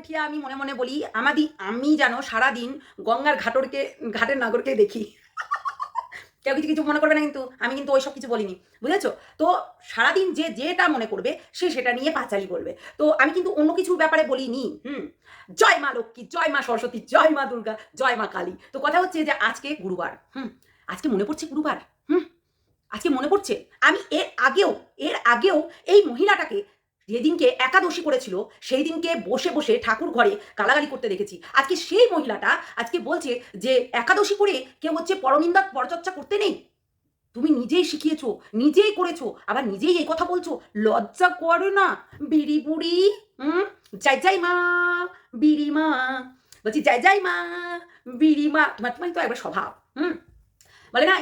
উঠিয়া আমি মনে মনে বলি, আমাদি, আমি জানো সারাদিন গঙ্গার ঘাটরকে, ঘাটের নাগরকে দেখি। কেউ কিছু কিছু মনে করবে না কিন্তু, আমি কিন্তু ওইসব কিছু বলিনি, বুঝেছ? তো সারাদিন যে যেটা মনে করবে, সে সেটা নিয়ে পাঁচালি করবে। তো আমি কিন্তু অন্য কিছুর ব্যাপারে বলিনি, হুম? জয় মা লক্ষ্মী, জয় মা সরস্বতী, জয় মা দুর্গা, জয় মা কালী। তো কথা হচ্ছে যে আজকে গুরুবার, হুম? আজকে মনে পড়ছে গুরুবার, হুম? আজকে মনে পড়ছে? আমি এর আগেও এর আগেও এই মহিলাটাকে যেদিনকে একাদশী করেছিল সেই দিনকে বসে বসে ঠাকুর ঘরে গালাগালি করতে দেখেছি। আজকে সেই মহিলাটা আজকে বলছে যে, একাদশী করে কেউ হচ্ছে পরনিন্দা পরচর্চা করতে নেই? তুমি নিজেই শিখিয়েছো, নিজেই করেছ, আবার নিজেই এই কথা বলছো, লজ্জা করে না? বিড়ি বুড়ি, হুম? যাই যাই মা, বিড়ি মা, বলছি যাই যাই মা, বিড়ি মা, তোমার তোমার তো একবার স্বভাব, হুম? বলে না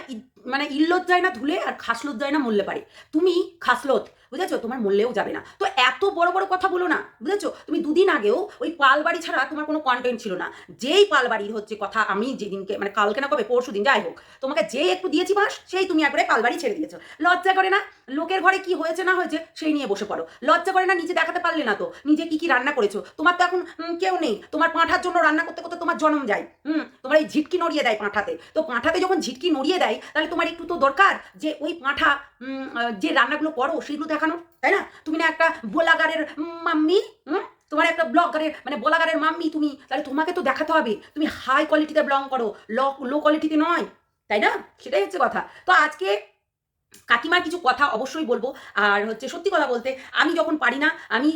মানে ইল্লত যায় না ধুলে আর খাসলত যায় না মূল্যে পারে। তুমি খাসলত বুঝেছ? তোমার মূল্যেও যাবে না। তো এত বড় বড় কথা বলো না, বুঝেছ? তুমি দুদিন আগেও ওই পালবাড়ি ছাড়া তোমার কোনো কন্টেন্ট ছিল না। যেই পালবাড়ির হচ্ছে কথা, আমি যেদিনকে মানে কালকে না কবে, পরশু দিন, যাই হোক, তোমাকে যে একটু দিয়েছি মাস সেই তুমি একবারে পালবাড়ি ছেড়ে দিয়েছ। লজ্জা করে না? লোকের ঘরে কি হয়েছে না হয়েছে, সেই নিয়ে বসে পড়ো। লজ্জা করে না নিজে দেখাতে পারলে না তো? নিজে কি কি রান্না করেছ? তোমার তো এখন কেউ নেই। তোমার পাঁঠার জন্য রান্না করতে করতে তোমার জন্ম যায়। হুম, তোমার এই ঝিটকি নড়িয়ে দেয় পাঁঠাতে। তো পাঁঠাতে যখন ঝিটকি নড়িয়ে দেয়, তাহলে তোমার একটু তো দরকার যে ওই পাঁঠা যে রান্নাগুলো করো, সেগুলো দেখানো, তাই না? তুমি না একটা বোলাগারের মাম্মি, হুম? তোমার একটা ব্লগারের মানে বোলাগারের মাম্মি তুমি, তাহলে তোমাকে তো দেখাতে হবে। তুমি হাই কোয়ালিটিতে ব্লং করো লো কোয়ালিটিতে নয়, তাই না? সেটাই হচ্ছে কথা। তো আজকে কাকিমার কিছু কথা অবশ্যই বলব। আর হচ্ছে সত্যি কথা বলতে, আমি যখন পারি না, আমি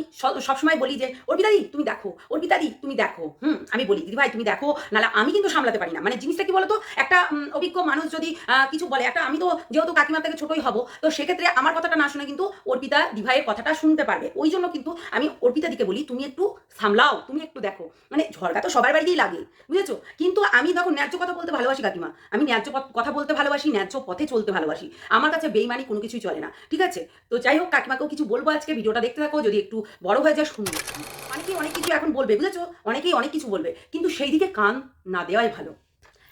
সবসময় বলি যে, অর্পিতাদি, তুমি দেখো, অর্পিতাদি, তুমি দেখো, হুম, আমি বলি দিদি ভাই তুমি দেখো, নাহলে আমি কিন্তু সামলাতে পারি না। মানে জিনিসটা কি বলতো? একটা অভিজ্ঞ মানুষ যদি কিছু বলে, একটা আমি তো যেহেতু কাকিমার থেকে ছোটই হব, তো সেক্ষেত্রে আমার কথাটা না শুনে কিন্তু অর্পিতা দিভাইয়ের কথাটা শুনতে পারবে। ওই জন্য কিন্তু আমি অর্পিতা দিকে বলি, তুমি একটু সামলাও, তুমি একটু দেখো। মানে ঝড়কা তো সবার বাড়িতেই লাগে, বুঝেছ? কিন্তু আমি দেখো ন্যায্য কথা বলতে ভালোবাসি কাকিমা, আমি ন্যায্য কথা বলতে ভালোবাসি, ন্যায্য পথে চলতে ভালোবাসি। আমার কাছে বেইমানি কোনো কিছুই চলে না। ঠিক আছে? তো যাই হোক, কাকিমাকেও কিছু বলব আজকে, ভিডিওটা দেখতে থাকো, যদি একটু বড় হয়ে যায় শুনব অনেকেই অনেক কিছু এখন বলবে, বুঝেছ? অনেকেই অনেক কিছু বলবে, কিন্তু সেই দিকে কান না দেওয়াই ভালো।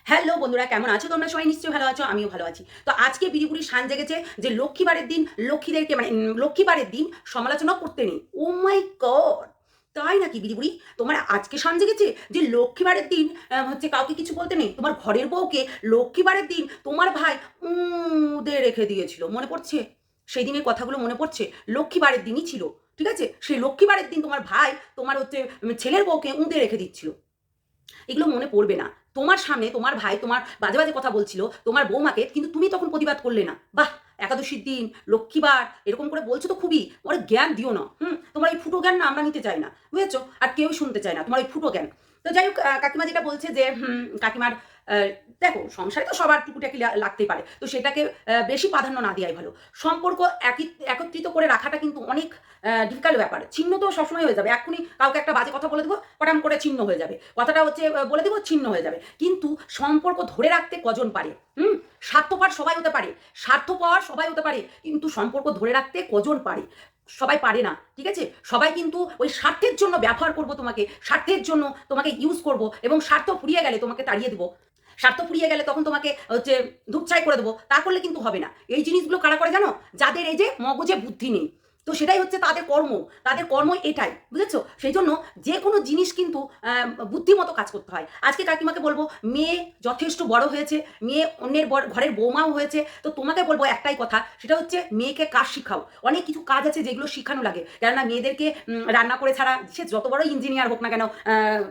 হ্যালো বন্ধুরা, কেমন আছো? তোমরা সবাই নিশ্চয়ই ভালো আছো, আমিও ভালো আছি। তো আজকে বিড়িপুরি সান জেগেছে যে লক্ষ্মীবারের দিন লক্ষ্মীদেরকে মানে লক্ষ্মীবারের দিন সমালোচনা করতে নেই। ও মাই গড তাই নাকি বিড়িবুড়ি? তোমার আজকে সান জেগেছে যে লক্ষ্মীবারের দিন হচ্ছে কাউকে কিছু বলতে নেই। তোমার ঘরের বউকে লক্ষ্মীবারের দিন তোমার ভাই উদে রেখে দিয়েছিল। মনে পড়ছে? সেই দিনের কথাগুলো মনে পড়ছে? লক্ষ্মীবারের দিনই ছিল, ঠিক আছে? সেই লক্ষ্মীবারের দিন তোমার ভাই তোমার হচ্ছে ছেলের বউকে উঁদে রেখে দিচ্ছিল। এগুলো মনে পড়বে না। তোমার সামনে তোমার ভাই তোমার বাজে বাজে কথা বলছিল, তোমার বৌমাকে কিন্তু তুমি তখন প্রতিবাদ করলে না। বাহ! একাদশীর দিন লক্ষ্মীবার এরকম করে বলছো তো খুবই ওরা জ্ঞান দিও না হুম? তোমার এই ফুটো জ্ঞান না আমরা নিতে চাই না বুঝেছ? আর কেউ শুনতে চায় না তোমার এই ফুটো জ্ঞান। তো যাই হোক কাকিমা যেটা বলছে যে হুম, কাকিমার দেখো, সংসারে তো সবার টুকুটাকি লাগতেই পারে। তো সেটাকে বেশি প্রাধান্য না দেওয়াই ভালো। সম্পর্ক একই, একত্রিত করে রাখাটা কিন্তু অনেক ডিফিকাল্ট ব্যাপার। ছিন্ন তো সবসময় হয়ে যাবে। এক্ষুনি কাউকে একটা বাজে কথা বলে দেবো পটাম করে ছিন্ন হয়ে যাবে। কথাটা হচ্ছে বলে দেবো, ছিন্ন হয়ে যাবে। কিন্তু সম্পর্ক ধরে রাখতে কজন পারে? হুম? স্বার্থপর সবাই হতে পারে। স্বার্থপর সবাই হতে পারে, কিন্তু সম্পর্ক ধরে রাখতে কজন পারে? সবাই পারে না, ঠিক আছে? সবাই কিন্তু ওই স্বার্থের জন্য ব্যবহার করব তোমাকে, স্বার্থের জন্য তোমাকে ইউজ করব এবং স্বার্থ ফুরিয়ে গেলে তোমাকে তাড়িয়ে দেবো। স্বার্থ ফুরিয়ে গেলে তখন তোমাকে হচ্ছে ধূপছাই করে দেবো। তা করলে কিন্তু হবে না। এই জিনিসগুলো কারা করে জানো? যাদের এই যে মগজে বুদ্ধি নেই। তো সেটাই হচ্ছে তাদের কর্ম। তাদের কর্ম এটাই, বুঝেছ? সেই জন্য যে কোনো জিনিস কিন্তু বুদ্ধিমতো কাজ করতে হয়। আজকে কাকিমাকে বলব, মেয়ে যথেষ্ট বড় হয়েছে, মেয়ে অন্যের ঘরের বৌমাও হয়েছে, তো তোমাকে বলব একটাই কথা, সেটা হচ্ছে মেয়েকে কাজ শিখাও। অনেক কিছু কাজ আছে যেগুলো শিখানো লাগে। কেননা মেয়েদেরকে রান্না করে ছাড়া, সে যত বড় ইঞ্জিনিয়ার হোক না কেন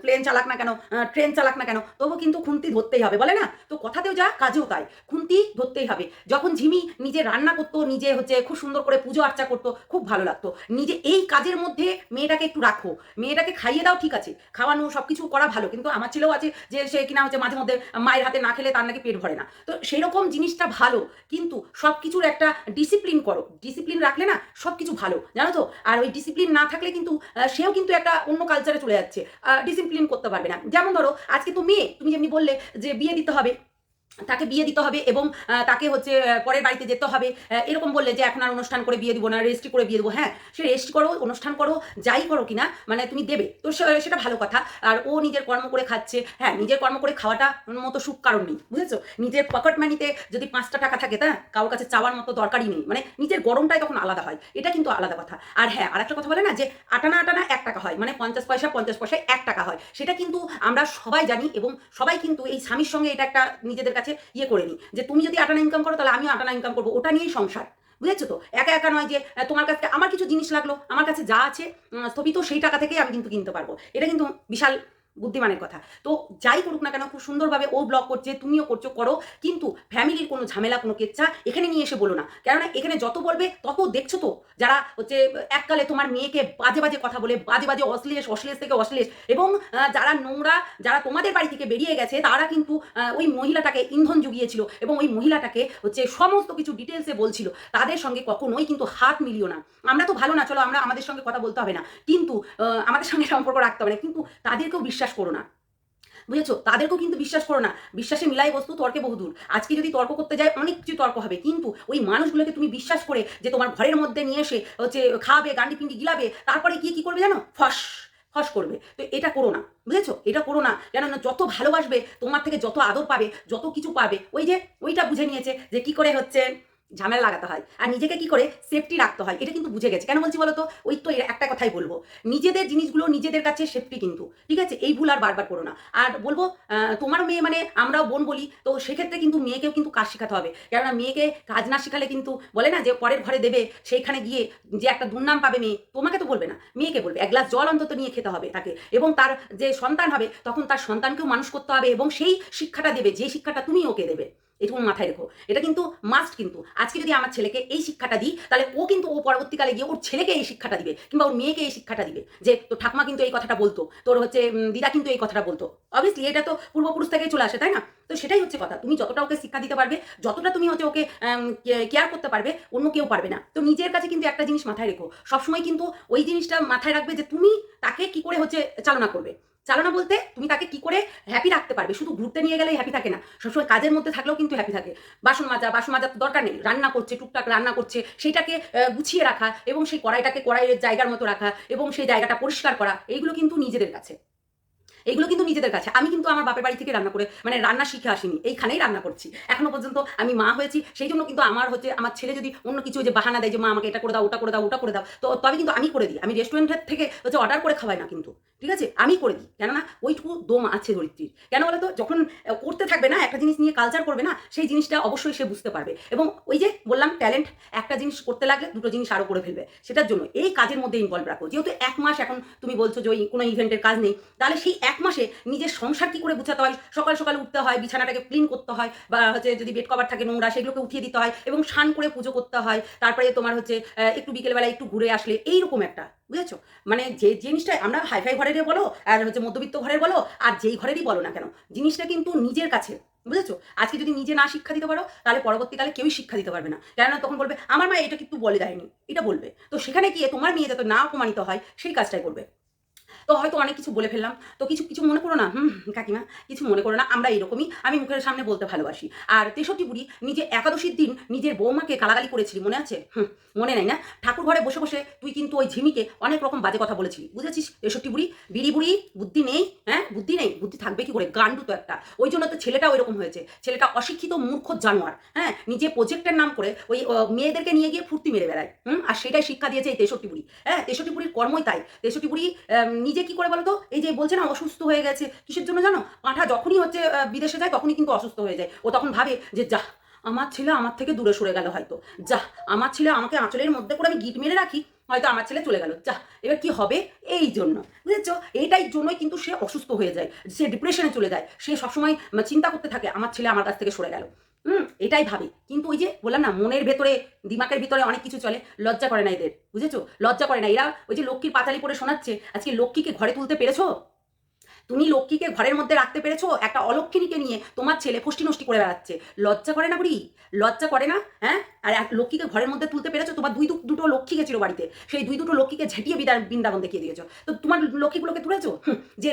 প্লেন চালাক না কেন ট্রেন চালাক না কেন, তবু কিন্তু খুন্তি ধরতেই হবে, বলে না? তো কথাতেও যা, কাজেও তাই। খুন্তি ধরতেই হবে। যখন ঝিমি নিজে রান্না করতো, নিজে হচ্ছে খুব সুন্দর করে পুজো আর্চা করতো, খুব ভালো লাগতো। নিজে এই কাজের মধ্যে মেয়েটাকে একটু রাখো। মেয়েটাকে খাইয়ে দাও, ঠিক আছে। খাওয়ানো সব কিছু করা ভালো। কিন্তু আমার ছেলেও আছে যে, সে কিনা হচ্ছে মাঝে মধ্যে মায়ের হাতে না খেলে তার নাকি পেট ভরে না। তো সেই রকম জিনিসটা ভালো। কিন্তু সব কিছুর একটা ডিসিপ্লিন করো। ডিসিপ্লিন রাখলে না সব কিছু ভালো, জানো তো? আর ওই ডিসিপ্লিন না থাকলে কিন্তু সেও কিন্তু একটা অন্য কালচারে চলে যাচ্ছে। ডিসিপ্লিন করতে পারবে না। যেমন ধরো, আজকে তো মেয়ে, তুমি যেমনি বললে যে বিয়ে দিতে হবে। তাকে বিয়ে দিতে হবে এবং তাকে হচ্ছে পরের বাড়িতে যেতে হবে। এরকম বললে যে, এখন আর অনুষ্ঠান করে বিয়ে দিব না রেজিস্ট্রি করে বিয়ে দেবো। হ্যাঁ সে রেজিস্ট্রি করো, অনুষ্ঠান করো, যাই করো কিনা মানে তুমি দেবে। তো সেটা ভালো কথা। আর ও নিজের কর্ম করে খাচ্ছে। হ্যাঁ নিজের কর্ম করে খাওয়াটা মতো সুখ কারণ নেই, বুঝেছ? নিজের পকেট মানিতে যদি পাঁচটা টাকা থাকে, তা কারোর কাছে চাওয়ার মতো দরকারই নেই। মানে নিজের গরমটাই তখন আলাদা হয়। এটা কিন্তু আলাদা কথা। আর হ্যাঁ আর একটা কথা বলে না যে, আটানা আটানা এক টাকা হয়। মানে পঞ্চাশ পয়সা পঞ্চাশ পয়সায় এক টাকা হয়। সেটা কিন্তু আমরা সবাই জানি এবং সবাই কিন্তু এই স্বামীর সঙ্গে এটা একটা নিজেদের কাছে ইয়ে করে নিই। যে তুমি যদি আটানা ইনকাম করো, তাহলে আমিও আটানা ইনকাম করব। ওটা নিয়েই সংসার, বুঝেছ তো? একা একা নয় যে তোমার কাছে আমার কিছু জিনিস লাগল, আমার কাছে যা আছে স্থপিত সেই টাকা থেকেই আমি কিন্তু কিনতে পারব। এটা কিন্তু বিশাল বুদ্ধিমানের কথা। তো যাই করুক না কেন, খুব সুন্দরভাবে ও ব্লগ করছে, তুমিও করছ, করো। কিন্তু ফ্যামিলির কোনো ঝামেলা, কোনো কেচ্ছা এখানে নিয়ে এসে বলো না। কেননা এখানে যত বলবে, তত দেখছ তো, যারা হচ্ছে এককালে তোমার মেয়েকে বাজে বাজে কথা বলে, বাজে বাজে অশ্লীল অশ্লীল থেকে অশ্লীল। এবং যারা নোংরা, যারা তোমাদের বাড়ি থেকে বেরিয়ে গেছে, তারা কিন্তু ওই মহিলাটাকে ইন্ধন জুগিয়েছিল। এবং ওই মহিলাটাকে হচ্ছে সমস্ত কিছু ডিটেলসে বলছিল। তাদের সঙ্গে কখনোই কিন্তু হাত মিলিও না। আমরা তো ভালো না, চলো আমরা আমাদের সঙ্গে কথা বলতে হবে না। কিন্তু আমাদের সঙ্গে সম্পর্ক রাখতে হবে না। কিন্তু তাদেরকেও বিশ্বাস করো না। বুঝেছ? তাদেরকেও কিন্তু বিশ্বাস করো না। বিশ্বাসে মিলাই বস্তু তর্কে বহুদূর। আজকে যদি তর্ক করতে যায়, অনেক কিছু তর্ক হবে। কিন্তু ওই মানুষগুলোকে তুমি বিশ্বাস করে যে তোমার ঘরের মধ্যে নিয়ে এসে, হচ্ছে, খাবে, গান্ডি পিন্ডি গিলাবে, তারপরে কি কি করবে জানো? ফস ফস করবে। তো এটা করো না। বুঝেছ? এটা করো না। কেন না যত ভালোবাসবে, তোমার থেকে যত আদর পাবে, যত কিছু পাবে, ওই যে, ওইটা বুঝে নিয়েছে যে কি করে হচ্ছে ঝামেলা লাগাতে হয়। আর নিজেকে কি করে? সেফটি রাখতে হয়। এটা কিন্তু বুঝে গেছে। কেন বলছি বলো তো ওই তো একটা কথাই বলব। নিজেদের জিনিসগুলো নিজেদের কাছে সেফটি কিন্তু। ঠিক আছে? এই ভুল আর বারবার করো না। আর বলব তোমার মেয়ে মানে আমরাও বোন বলি, তো সেক্ষেত্রে কিন্তু মেয়েকেও কিন্তু কাজ শেখাতে হবে। কেননা মেয়েকে কাজ না শেখালে কিন্তু বলে না যে পরের ঘরে দেবে, সেইখানে গিয়ে যে একটা দুর্নাম পাবে মেয়ে, তোমাকে তো বলবে না। মেয়েকে বলবে। এক গ্লাস জল অন্তত নিয়ে খেতে হবে তাকে। এবং তার যে সন্তান হবে, তখন তার সন্তানকেও মানুষ করতে হবে এবং সেই শিক্ষাটা দেবে। যে শিক্ষাটা তুমি ওকে দেবে। এটুকু মাথায় রেখো। এটা কিন্তু মাস্ট কিন্তু। আজকে যদি আমার ছেলেকে এই শিক্ষাটা দিই, তাহলে ও কিন্তু ও পরবর্তীকালে গিয়ে ওর ছেলেকে এই শিক্ষাটা দিবে কিংবা ওর মেয়েকে এই শিক্ষাটা দিবে যে, তোর ঠাকমা কিন্তু এই কথাটা বলতো, তোর হচ্ছে দিদা কিন্তু এই কথাটা বলতো। অবভিয়াসলি এটা তো পূর্বপুরুষ থেকেই চলে আসে, তাই না? তো সেটাই হচ্ছে কথা। তুমি যতটা ওকে শিক্ষা দিতে পারবে, যতটা তুমি হচ্ছে ওকে কেয়ার করতে পারবে, অন্য কেউ পারবে না। তো নিজের কাছে কিন্তু একটা জিনিস মাথায় রেখো। সবসময় কিন্তু ওই জিনিসটা মাথায় রাখবে যে, তুমি তাকে কি করে হচ্ছে চালনা করবে। চালনা বলতে তুমি তাকে কি করে হ্যাপি রাখতে পারবে? শুধু ঘুরতে নিয়ে গেলেই হ্যাপি থাকে না। সবসময় কাজের মধ্যে থাকলেও কিন্তু হ্যাপি থাকে। বাসন মাজা, বাসন মাজার দরকার নেই। রান্না করছে, টুকটাক রান্না করছে, সেইটাকে গুছিয়ে রাখা এবং সেই কড়াইটাকে কড়াইয়ের জায়গার মতো রাখা এবং সেই জায়গাটা পরিষ্কার করা, এইগুলো কিন্তু নিজেদের কাছে। এগুলো কিন্তু নিজেদের কাছে। আমি কিন্তু আমার বাপের বাড়ি থেকে রান্না করে মানে রান্না শিখে আসিনি। এইখানেই রান্না করছি। এখনও পর্যন্ত আমি মা হয়েছি, সেই জন্য কিন্তু আমার হচ্ছে, আমার ছেলে যদি অন্য কিছু যে বাহানা দেয় যে, মা, আমাকে এটা করে দাও, ওটা করে দাও, ওটা করে দাও, তো তবে কিন্তু আমি করে দিই। আমি রেস্টুরেন্টের থেকে হচ্ছে অর্ডার করে খাওয়াই না কিন্তু। ঠিক আছে? আমি করে দিই। কেননা ওইটুকু দম আছে ধরিত্রীর। কেন বলো তো যখন করতে থাকবে না, একটা জিনিস নিয়ে কালচার করবে না, সেই জিনিসটা অবশ্যই সে বুঝতে পারবে। এবং ওই যে বললাম ট্যালেন্ট একটা জিনিস করতে লাগলে দুটো জিনিস আরও করে ফেলবে। সেটার জন্য এই কাজের মধ্যে ইনভলভ রাখো। যেহেতু এক মাস এখন তুমি বলছো যে ওই কোনো ইভেন্টের কাজ নেই, তাহলে সেই এক মাসে নিজের সংসার কি করে গুছাতে হয়? সকাল সকাল উঠতে হয়, বিছানাটাকে ক্লিন করতে হয়, বা হচ্ছে যদি বেড কভার থাকে, নোংরা, সেগুলোকে উঠিয়ে দিতে হয়, এবং স্নান করে পুজো করতে হয়, তারপরে তোমার হচ্ছে একটু বিকেলবেলা একটু ঘুরে আসলে, এইরকম একটা বুঝেছ? মানে যে জিনিসটা আমরা হাইফাই ঘরের বলো, আর হচ্ছে মধ্যবিত্ত ঘরের বলো, আর যেই ঘরেরই বলো না কেন, জিনিসটা কিন্তু নিজের কাছে, বুঝেছ? আজকে যদি নিজে না শিক্ষা দিতে পারো, তাহলে পরবর্তীকালে কেউই শিক্ষা দিতে পারবে না। কেননা তখন বলবে, আমার মা এটা কিন্তু বলে দেয়নি। এটা বলবে। তো সেখানে গিয়ে তোমার মেয়ে যাতে না অপমানিত হয়, সেই কাজটাই করবে। তো হয়তো অনেক কিছু বলে ফেললাম। তো কিছু কিছু মনে করো না? হুম কাকিমা কিছু মনে করো না? আমরা এরকমই। আমি মুখের সামনে বলতে ভালোবাসি। আর তেষট্টি বুড়ি নিজে একাদশীর দিন নিজের বৌমাকে গালাগালি করেছিলি মনে আছে? হুম মনে নাই না? ঠাকুর ঘরে বসে বসে তুই কিন্তু ওই ঝিমিকে অনেক রকম বাজে কথা বলেছিলি। বুঝেছিস? তেষট্টি বুড়ি? বিড়ি বুড়ি? বুদ্ধি নেই? হ্যাঁ? বুদ্ধি নেই? বুদ্ধি থাকবে কি করে? গান্ডু তো একটা। ওই জন্য তো ছেলেটা ওই রকম হয়েছে। ছেলেটা অশিক্ষিত মূর্খ জানোয়ার। হ্যাঁ? নিজে প্রজেক্টের নাম করে ওই মেয়েদেরকে নিয়ে গিয়ে ফুর্তি মেরে বেড়ায়। হুম? আর সেটাই শিক্ষা দিয়েছে এই তেষট্টি বুড়ি। হ্যাঁ? তেষট্টি বুড়ির কর্মই তাই। তেষট্টি বুড়ি আহ, নিজে কি করে বলো তো? এই যে বলছে না, অসুস্থ হয়ে গেছে। কিসের জন্য জানো? পাঁঠা যখনই হচ্ছে বিদেশে যায়, তখনই কিন্তু অসুস্থ হয়ে যায়। ও তখন ভাবে যে যা আমার ছেলে আমার থেকে দূরে সরে গেল হয়তো। যা আমার ছেলে আমাকে আঁচলের মধ্যে করে আমি গিট মেরে রাখি, হয়তো আমার ছেলে চলে গেল। যা এবার কি হবে? এই জন্য। বুঝেছ? এইটাই জন্যই কিন্তু সে অসুস্থ হয়ে যায়। সে ডিপ্রেশনে চলে যায়। সে সবসময় চিন্তা করতে থাকে, আমার ছেলে আমার কাছ থেকে সরে গেল। হুম, এটাই ভাবে। কিন্তু ওই যে বললাম না, মনের ভেতরে দিমাকের ভিতরে অনেক কিছু চলে। লজ্জা করে না এদের, বুঝেছ? লজ্জা করে না। এরা ওই যে লক্ষ্মীর পাতালি পরে শোনাচ্ছে, আজকে লক্ষ্মীকে ঘরে তুলতে পেরেছ? তুমি লক্ষ্মীকে ঘরের মধ্যে রাখতে পেরেছ? একটা অলক্ষিণীকে নিয়ে তোমার ছেলে ফুষ্টি নষ্টি করে বেড়াচ্ছে। লজ্জা করে না বুড়ি? লজ্জা করে না? হ্যাঁ? আর এক লক্ষ্মীকে ঘরের মধ্যে তুলতে পেরেছ? তোমার দুই দুটো লক্ষ্মী গেছিল বাড়িতে। সেই দুই দুটো লক্ষ্মীকে ঝেঁটিয়ে বিদা বৃন্দাবন দেখিয়ে দিয়েছ। তো তোমার লক্ষ্মীগুলোকে তুলেছো? যে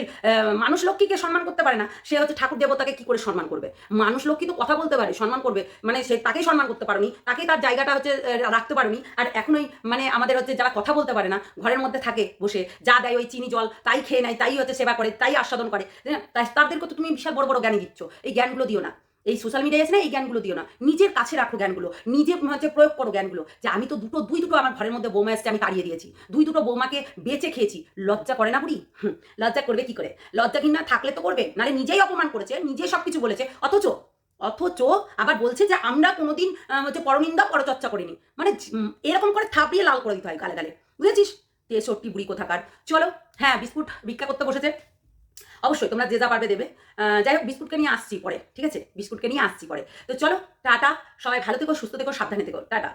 মানুষ লক্ষ্মীকে সম্মান করতে পারে না, সে হচ্ছে ঠাকুর দেবতাকে কি করে সম্মান করবে? মানুষ লক্ষ্মী তো কথা বলতে পারে, সম্মান করবে। মানে সে তাকেই সম্মান করতে পারোনি তাকে তার জায়গাটা হচ্ছে রাখতে পারোনি। আর এখন ওই মানে আমাদের হচ্ছে যারা কথা বলতে পারে না, ঘরের মধ্যে থাকে বসে, যা দেয় ওই চিনি জল, তাই খেয়ে নেয়, তাই হচ্ছে সেবা করে, তাই আস্বাদন করে। তাই তাদেরকে তো তুমি বিশাল বড় বড় জ্ঞানী দিচ্ছ। এই জ্ঞানগুলো দিও না। এই সোশ্যাল মিডিয়ায় আছে না, এই জ্ঞানগুলো দিও না। নিজের কাছে রাখো জ্ঞানগুলো। নিজে হচ্ছে প্রয়োগ করো জ্ঞানগুলো। যে আমি তো দুটো, দুই দুটো আমার ঘরের মধ্যে বৌমা এসছে, আমি তাড়িয়ে দিয়েছি। দুই দুটো বৌমাকে বেঁচে খেয়েছি। লজ্জা করে না বুড়ি? লজ্জা করবে কি করে? লজ্জা কিনা থাকলে তো করবে। নাহলে নিজেই অপমান করেছে নিজেই সব কিছু বলেছে। অথচ অথচ আবার বলছে যে আমরা কোনোদিন হচ্ছে পরনিন্দা, পরচর্চা করিনি। মানে এরকম করে থাপড়িয়ে লাল করে দিতে হয় গালে গালে। বুঝেছিস? তেষট্টি বুড়ি কোথাকার। চলো হ্যাঁ বিস্কুট ভিক্ষা করতে বসেছে। অবশ্যই, তোমরা যে যা পারবে দেবে। যাই হোক, বিস্কুটকে নিয়ে আসছি পরে, ঠিক আছে? বিস্কুটকে নিয়ে আসছি পরে। তো চলো, টাটা, সবাই ভালো থেকো, সুস্থ থেকো, সাবধানে থেকো। টাটা।